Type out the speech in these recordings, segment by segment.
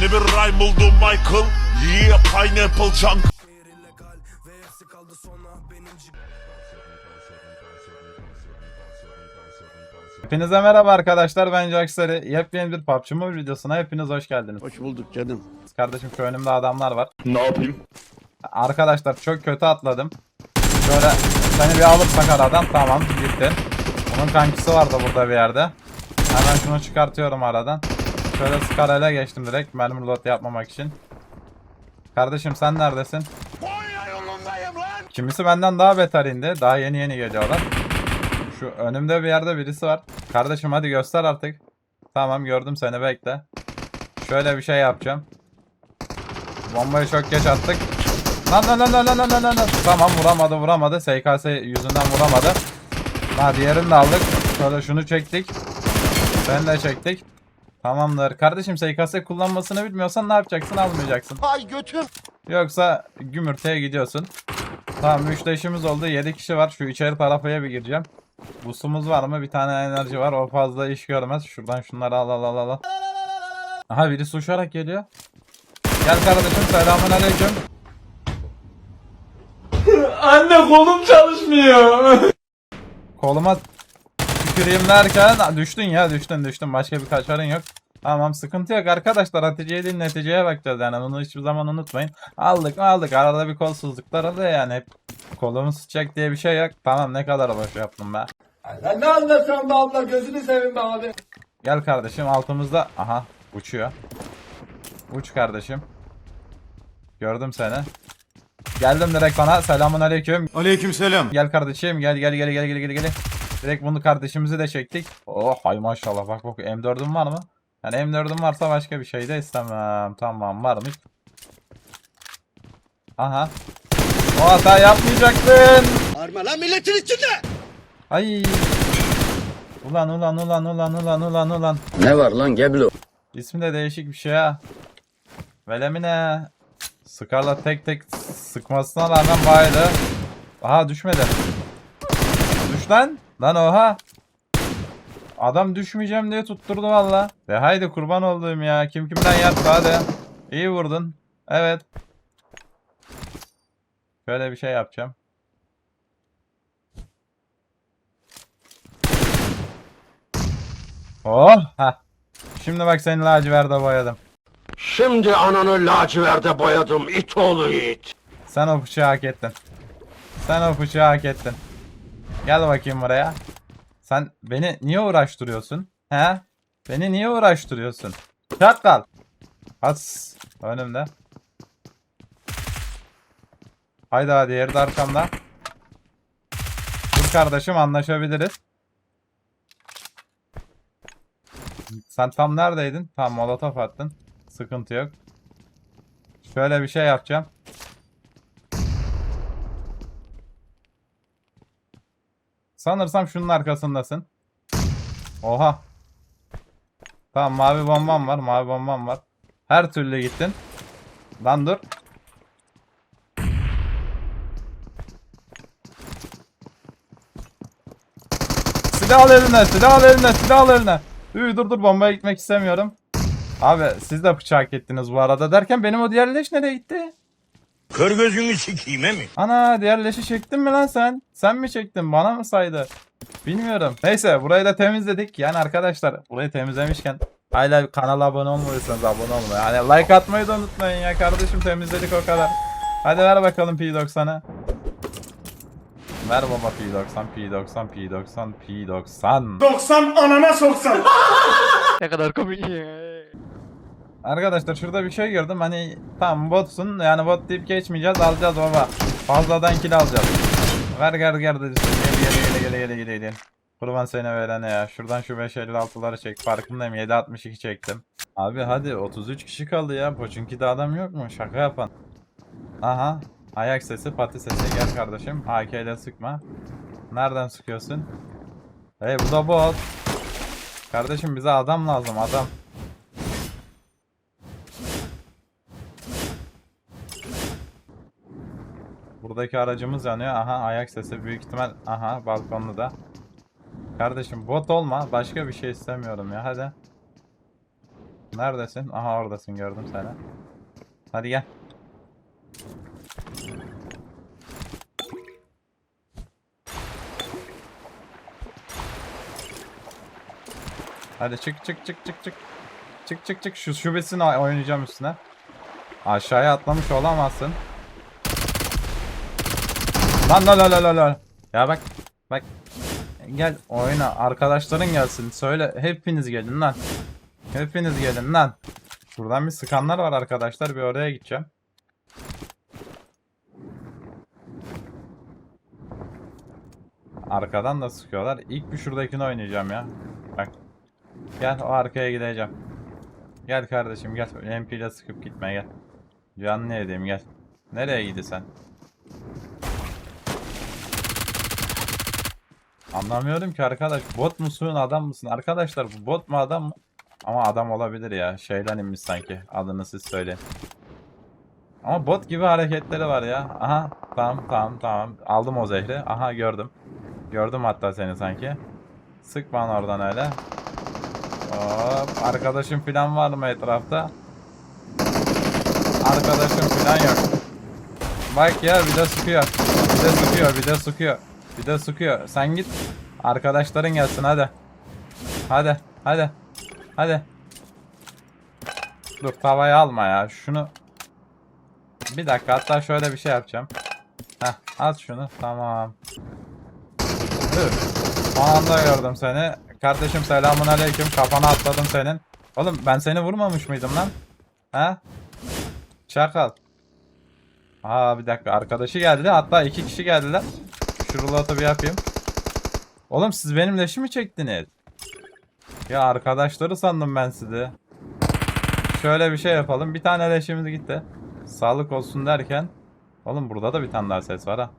Yeni bir rhyme buldum Michael Yeah pineapple chunk Hepinize merhaba arkadaşlar ben Jaxarı. Yepyeni bir PUBG Mobile videosuna hepiniz hoş geldiniz. Hoş bulduk canım. Kardeşim şu önümde adamlar var. Ne yapayım? Arkadaşlar çok kötü atladım. Şöyle seni bir alırsak aradan tamam gittin. Bunun kankisi vardı burada bir yerde. Hemen şunu çıkartıyorum aradan. Şöyle skarayla geçtim direkt mermi load yapmamak için. Kardeşim sen neredesin? Kimisi benden daha beter indi. Daha yeni yeni geliyorlar. Şu önümde bir yerde birisi var. Kardeşim hadi göster artık. Tamam gördüm seni bekle. Şöyle bir şey yapacağım. Bombayı çok geç attık. Lan lan lan lan lan lan lan lan. Tamam vuramadı vuramadı. SKS yüzünden vuramadı. Ha diğerini de aldık. Şöyle şunu çektik. Sen de çektik. Tamamdır. Kardeşim SKS kullanmasını bilmiyorsan ne yapacaksın? Almayacaksın. Ay götüm. Yoksa gümürteye gidiyorsun. Tamam 3 işimiz oldu. 7 kişi var. Şu içeri tarafaya bir gireceğim. Boost'umuz var mı? Bir tane enerji var. O fazla iş görmez. Şuradan şunları al al al al. al. Aha birisi uçarak geliyor. Gel kardeşim selamun aleyküm. Anne kolum çalışmıyor. Koluma tüküreyim derken düştün ya düştün düştün. Başka bir kaçarın yok. Tamam sıkıntı yok arkadaşlar. Neticeye değil neticeye bakacağız yani. Bunu hiçbir zaman unutmayın. Aldık mı aldık. Arada bir kolsuzluklar oluyor yani. Hep kolumu sıçacak diye bir şey yok. Tamam ne kadar boş yaptım be. Sen ne anlatıyorsun be abla gözünü seveyim be abi. Gel kardeşim altımızda. Aha uçuyor. Uç kardeşim. Gördüm seni. Geldim direkt sana. Selamun aleyküm. Aleykümselam. Gel kardeşim gel gel gel gel gel gel gel. Direkt bunu kardeşimizi de çektik. Oh hay maşallah bak bak M4'ün var mı? Yani M4'ün varsa başka bir şey de istemem. Tamam varmış. Aha. O hata yapmayacaktın. Arma lan milletin içinde. Ay. Ulan ulan ulan ulan ulan ulan ulan. Ne var lan Geblo? İsmi de değişik bir şey ha. Velemine. Scar'la tek tek sıkmasına rağmen baydı. Aha düşmedi. Düş lan. Lan oha. Adam düşmeyeceğim diye tutturdu valla. De haydi kurban olduğum ya. Kim kimden yattı hadi. İyi vurdun. Evet. Şöyle bir şey yapacağım. Oh. Heh. Şimdi bak seni laciverde boyadım. Şimdi ananı laciverde boyadım it oğlu it. Sen o bıçağı hak ettin. Sen o bıçağı hak ettin. Gel bakayım buraya. Sen beni niye uğraştırıyorsun? He? Beni niye uğraştırıyorsun? Çakal. As. Önümde. Haydi hadi yeri de arkamda. Dur kardeşim anlaşabiliriz. Sen tam neredeydin? Tam molotof attın. Sıkıntı yok. Şöyle bir şey yapacağım. Sanırsam şunun arkasındasın. Oha. Tamam mavi bombam var. Mavi bombam var. Her türlü gittin. Lan dur. Silah al eline, silah al eline, silah al eline. Üy, dur dur bombaya gitmek istemiyorum. Abi siz de bıçak ettiniz bu arada derken benim o diğer leş nereye gitti? Kör gözünü sikeyim mi? Ana diğer leşi çektin mi lan sen? Sen mi çektin? Bana mı saydı? Bilmiyorum. Neyse burayı da temizledik. Yani arkadaşlar burayı temizlemişken hala kanala abone olmadıysanız abone olmayı. Hani like atmayı da unutmayın ya kardeşim temizledik o kadar. Hadi ver bakalım P90'ı. Ver baba P90, P90, P90, P90. 90 anana soksan. Arkadaşlar şurada bir şey gördüm hani tamam botsun yani bot deyip geçmeyeceğiz alacağız baba. Fazladan kill alacağız. Ver gel gel dedi. Gel gel gel gel gel. Kurban seni verene ya. Şuradan şu 556'ları çek. Farkındayım 762 çektim. Abi hadi 33 kişi kaldı ya. Poçinki'de adam yok mu? Şaka yapan. Aha. Ayak sesi pati sesi gel kardeşim. AK ile sıkma. Nereden sıkıyorsun? Hey bu da bot. Kardeşim bize adam lazım adam. Buradaki aracımız yanıyor. Aha ayak sesi büyük ihtimal. Aha balkonlu da. Kardeşim bot olma. Başka bir şey istemiyorum ya hadi. Neredesin? Aha oradasın gördüm seni. Hadi gel. Hadi çık çık çık çık çık. Çık çık çık şu şubesini oynayacağım üstüne. Aşağıya atlamış olamazsın. Lan lan lan lan lan. Ya bak bak. Gel oyna arkadaşların gelsin söyle hepiniz gelin lan. Hepiniz gelin lan. Buradan bir sıkanlar var arkadaşlar bir oraya gideceğim. Arkadan da sıkıyorlar. İlk bir şuradakini oynayacağım ya. Bak. Gel o arkaya gideceğim. Gel kardeşim gel. MP ile sıkıp gitme gel. Canlı edeyim gel. Nereye gidiyorsun sen? Anlamıyorum ki arkadaş. Bot musun adam mısın? Arkadaşlar bu bot mu adam mı? Ama adam olabilir ya. Şeyden inmiş sanki. Adını siz söyleyin. Ama bot gibi hareketleri var ya. Aha tamam tamam tamam. Aldım o zehri. Aha gördüm. Gördüm hatta seni sanki. Sık bana oradan öyle. Hop. Arkadaşım falan var mı etrafta? Arkadaşım falan yok. Bak ya bir de sıkıyor. Bir de sıkıyor, bir de sıkıyor. Bir de sıkıyor. Sen git. Arkadaşların gelsin hadi. Hadi, hadi. Hadi. Dur tavayı alma ya. Şunu bir dakika hatta şöyle bir şey yapacağım. Heh at şunu. Tamam. Dur. O anda gördüm seni. Kardeşim selamun aleyküm. Kafana atladım senin. Oğlum ben seni vurmamış mıydım lan? Ha? Çakal. Aa bir dakika arkadaşı geldi. Hatta iki kişi geldiler. Şu rulotu bir yapayım. Oğlum siz benim leşi mi çektiniz? Ya arkadaşları sandım ben sizi. Şöyle bir şey yapalım. Bir tane leşimiz gitti. Sağlık olsun derken. Oğlum burada da bir tane daha ses var ha.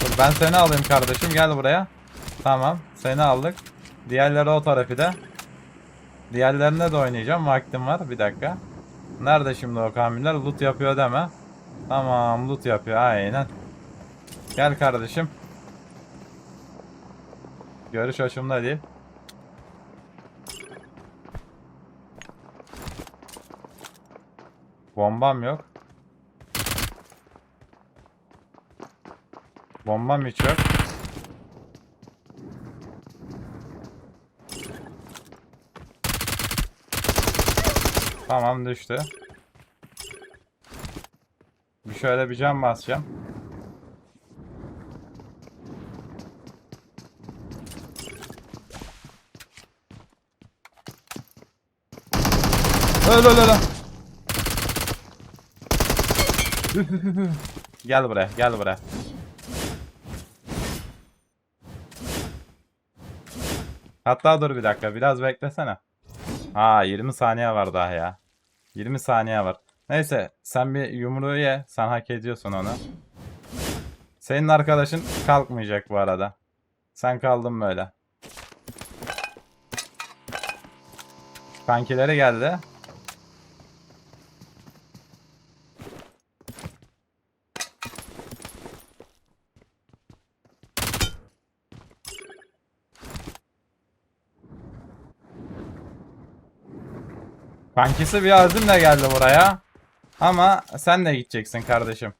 Dur ben seni alayım kardeşim. Gel buraya. Tamam. Seni aldık. Diğerleri o tarafı da. Diğerlerine de oynayacağım. Vaktim var. Bir dakika. Nerede şimdi o kamiller? Loot yapıyor deme. Tamam loot yapıyor. Aynen. Gel kardeşim. Görüş hoşumda değil. Bombam yok. Bombam hiç yok. Tamam düştü. Şöyle bir cam basacağım. Öl öl. öl. gel buraya, gel buraya. Hatta dur bir dakika, biraz beklesene. Ha 20 saniye var daha ya. 20 saniye var. Neyse sen bir yumruğu ye. Sen hak ediyorsun onu. Senin arkadaşın kalkmayacak bu arada. Sen kaldın böyle. Kankileri geldi. Kankisi bir azimle geldi buraya. Ama sen de gideceksin kardeşim.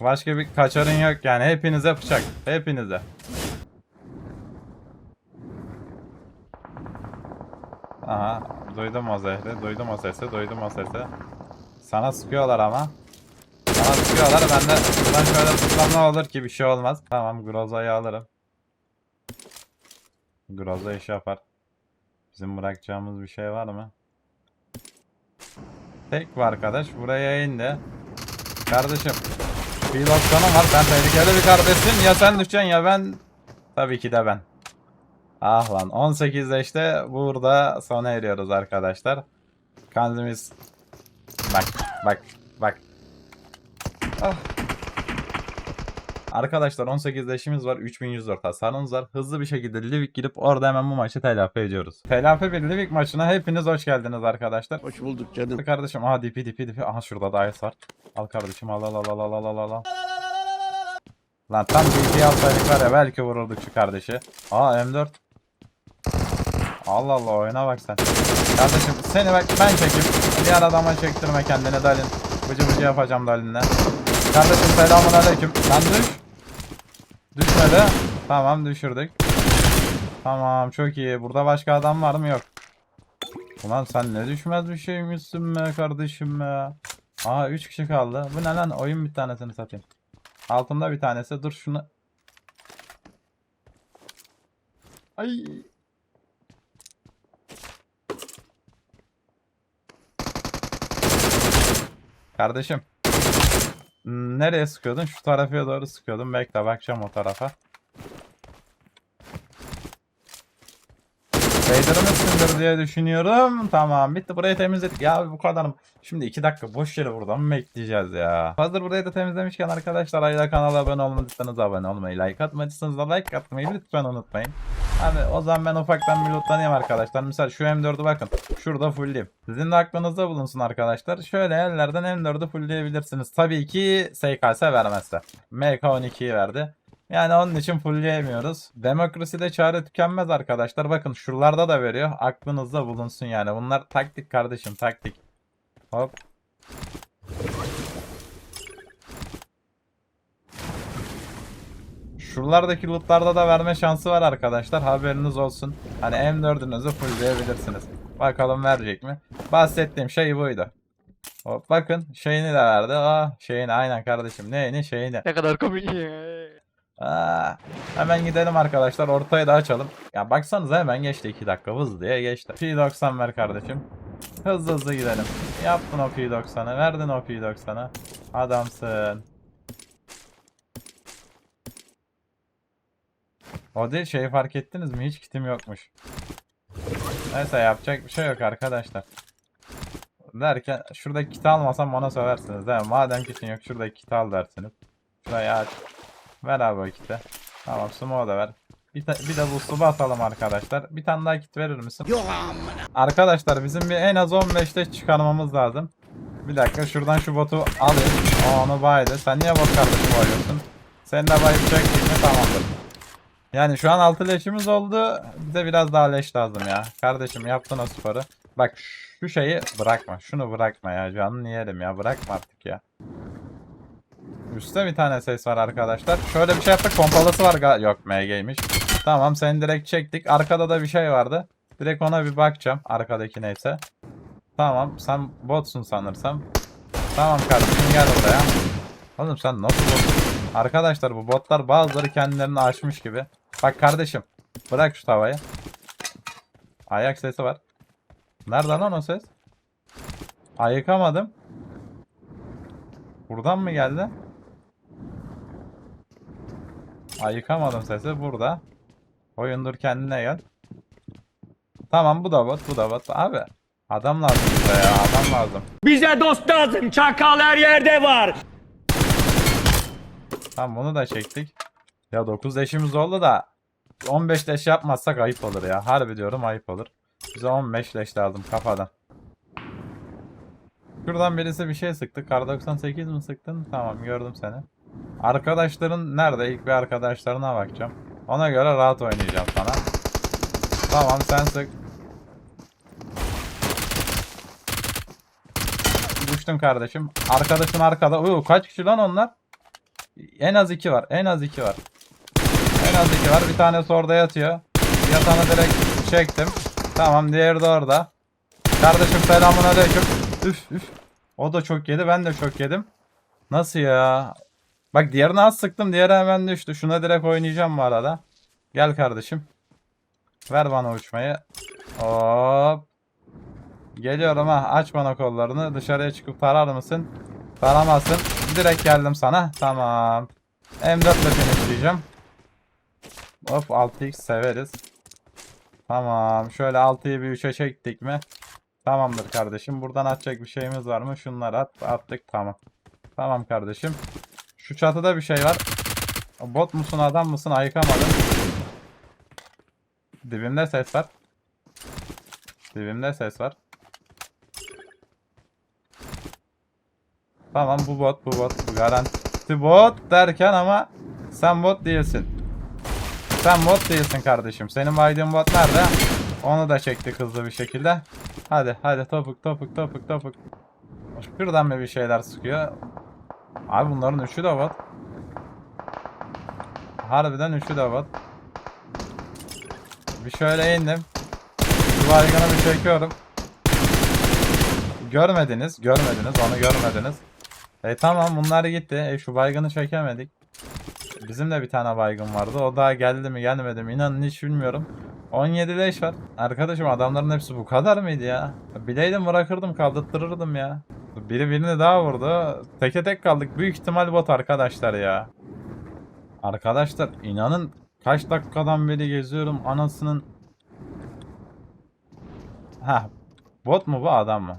Başka bir kaçarın yok yani. Hepinize bıçak. Hepinize. Aha. Duydum o zehri. Duydum o sesi. Duydum o sesi. Sana sıkıyorlar ama. Sana sıkıyorlar. Ben de buradan şöyle tutsam ne olur ki bir şey olmaz. Tamam Groza'yı alırım. Groza iş yapar. Bizim bırakacağımız bir şey var mı? Tek var arkadaş. Buraya indi. Kardeşim. Bir loksanım var. Sen tehlikeli bir kardeşsin. Ya sen düşeceksin ya ben. Tabii ki de ben. Ah lan. 18'de işte burada sona eriyoruz arkadaşlar. Kendimiz. Bak bak bak. Ah. Arkadaşlar 18 leşimiz var. 3104 hasarımız var. Hızlı bir şekilde Livik gidip orada hemen bu maçı telafi ediyoruz. Telafi bir Livik maçına hepiniz hoş geldiniz arkadaşlar. Hoş bulduk canım. Kardeşim aha DP DP DP. Aha şurada da ice var. Al kardeşim al al al al al al al al. Lan tam DP alsaydık var ya belki vururduk şu kardeşi. Aa M4. Allah Allah oyuna bak sen. Kardeşim seni bak ben çekeyim. Diğer adama çektirme kendini Dalin. Bıcı bıcı yapacağım Dalin'le. Kardeşim selamun aleyküm. Lan düş. Düşmedi. Tamam düşürdük. Tamam çok iyi. Burada başka adam var mı? Yok. Ulan sen ne düşmez bir şeymişsin be kardeşim be. Aa 3 kişi kaldı. Bu ne lan? Oyun bir tanesini satayım. Altında bir tanesi. Dur şunu. Ay. Kardeşim. Nereye sıkıyordun? Şu tarafa doğru sıkıyordum. Bekle bakacağım o tarafa. Değdirmişsindir diye düşünüyorum. Tamam bitti burayı temizledik. Ya bu kadar? Şimdi 2 dakika boş yere buradan mı bekleyeceğiz ya? Hazır burayı da temizlemişken arkadaşlar hala kanala abone olmadıysanız abone olmayı, like atmadıysanız da like atmayı lütfen unutmayın. Abi o zaman ben ufaktan bir lootlanayım arkadaşlar. Misal şu M4'ü bakın. Şurada fullleyeyim. Sizin de aklınızda bulunsun arkadaşlar. Şöyle yerlerden M4'ü fullleyebilirsiniz. Tabii ki SKS vermezse. MK12'yi verdi. Yani onun için fullleyemiyoruz. Demokraside çare tükenmez arkadaşlar. Bakın şuralarda da veriyor. Aklınızda bulunsun yani. Bunlar taktik kardeşim taktik. Hop. Şuralardaki lootlarda da verme şansı var arkadaşlar. Haberiniz olsun. Hani M4'ünüzü fullleyebilirsiniz. Bakalım verecek mi? Bahsettiğim şey buydu. Hop bakın şeyini de verdi. Aa şeyini aynen kardeşim. Neyini şeyini. Ne kadar komik. Aa, hemen gidelim arkadaşlar. Ortayı da açalım. Ya baksanıza hemen geçti 2 dakika. Hız diye geçti. P90 ver kardeşim. Hızlı hızlı gidelim. Yaptın o P90'ı. Verdin o P90'ı. Adamsın. O değil şeyi fark ettiniz mi? Hiç kitim yokmuş. Neyse yapacak bir şey yok arkadaşlar. Derken şuradaki kiti almasam bana söversiniz değil mi? Madem kitin yok şuradaki kiti al dersiniz. Şurayı aç. Ver abi o kiti. Tamam smoke'u da ver. Bir, bir de boost'u basalım arkadaşlar. Bir tane daha kit verir misin? Yok Arkadaşlar bizim bir en az 15'te çıkarmamız lazım. Bir dakika şuradan şu botu alayım. Aa, onu baydı. Sen niye bot kardeşim bayıyorsun? Sen de bayılacak mi? Tamamdır. Yani şu an 6 leşimiz oldu. Bize biraz daha leş lazım ya. Kardeşim yaptın o sporu. Bak şu şeyi bırakma. Şunu bırakma ya. Canını yerim ya. Bırakma artık ya. Üstte bir tane ses var arkadaşlar. Şöyle bir şey yaptık. Pompalısı var. Yok MG'ymiş. Tamam seni direkt çektik. Arkada da bir şey vardı. Direkt ona bir bakacağım. Arkadaki neyse. Tamam sen botsun sanırsam. Tamam kardeşim gel buraya. Oğlum sen nasıl botsun? Arkadaşlar bu botlar bazıları kendilerini aşmış gibi. Bak kardeşim. Bırak şu tavayı. Ayak sesi var. Nereden lan o ses? Ayıkamadım. Buradan mı geldi? Ayıkamadım sesi burada. Oyundur kendine gel. Tamam bu da bot bu da bot. Abi adam lazım bize ya adam lazım. Bize dost lazım. Çakal her yerde var. Tamam bunu da çektik. Ya 9 leşimiz oldu da 15 leş yapmazsak ayıp olur ya. Harbi diyorum ayıp olur. Bize 15 leş lazım kafadan. Şuradan birisi bir şey sıktı. Kar 98 mi sıktın? Tamam gördüm seni. Arkadaşların nerede? İlk bir arkadaşlarına bakacağım. Ona göre rahat oynayacağım sana. Tamam sen sık. Düştüm kardeşim. Arkadaşın arkada. Uuu kaç kişi lan onlar? En az iki var. En az iki var. En az iki var. Bir tanesi orada yatıyor. Yatanı direkt çektim. Tamam diğeri de orada. Kardeşim selamun aleyküm. Üf üf. O da çok yedi. Ben de çok yedim. Nasıl ya? Bak diğerini az sıktım. Diğeri hemen düştü. Şuna direkt oynayacağım bu arada. Gel kardeşim. Ver bana uçmayı. Hop. Geliyorum ha. Aç bana kollarını. Dışarıya çıkıp tarar mısın? Taramazsın. Direkt geldim sana. Tamam. M4 ile finishleyeceğim. Hop 6x severiz. Tamam. Şöyle 6'yı bir 3'e çektik mi? Tamamdır kardeşim. Buradan atacak bir şeyimiz var mı? Şunları at. Attık. Tamam. Tamam kardeşim. Şu çatıda bir şey var. Bot musun adam mısın? Ayıkamadım. Dibimde ses var. Dibimde ses var. Tamam bu bot bu bot bu garanti bot derken ama sen bot değilsin. Sen bot değilsin kardeşim. Senin baydığın bot nerede? Onu da çektik hızlı bir şekilde. Hadi hadi topuk topuk topuk topuk. Şuradan mı bir şeyler sıkıyor? Abi bunların üçü de bot. Harbiden üçü de bot. Bir şöyle indim. Baygını bir çekiyorum. Görmediniz, görmediniz, onu görmediniz. E tamam bunlar gitti. E şu baygını çekemedik. Bizim de bir tane baygın vardı. O daha geldi mi gelmedi mi inanın hiç bilmiyorum. 17 leş var. Arkadaşım adamların hepsi bu kadar mıydı ya? Bileydim bırakırdım kaldırtırırdım ya. Biri birini daha vurdu. Teke tek kaldık. Büyük ihtimal bot arkadaşlar ya. Arkadaşlar inanın kaç dakikadan beri geziyorum anasının. Ha bot mu bu adam mı?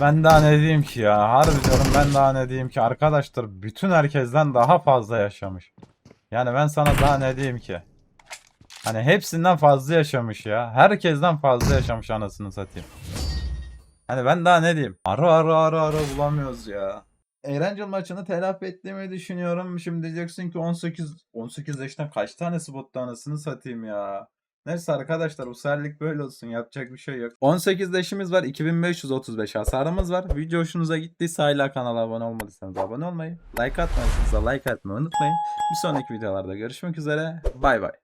Ben daha ne diyeyim ki ya? Harbi diyorum ben daha ne diyeyim ki? Arkadaşlar bütün herkesten daha fazla yaşamış. Yani ben sana daha ne diyeyim ki? Hani hepsinden fazla yaşamış ya. Herkesten fazla yaşamış anasını satayım. Hani ben daha ne diyeyim? Ara ara ara ara bulamıyoruz ya. Eğlenceli maçını telafi ettiğimi düşünüyorum. Şimdi diyeceksin ki 18 18 yaştan kaç tanesi botta anasını satayım ya. Neyse arkadaşlar bu serlik böyle olsun yapacak bir şey yok. 18 leşimiz var 2535 hasarımız var. Video hoşunuza gittiyse hala kanala abone olmadıysanız abone olmayı, like atmadıysanız da like atmayı unutmayın. Bir sonraki videolarda görüşmek üzere. Bay bay.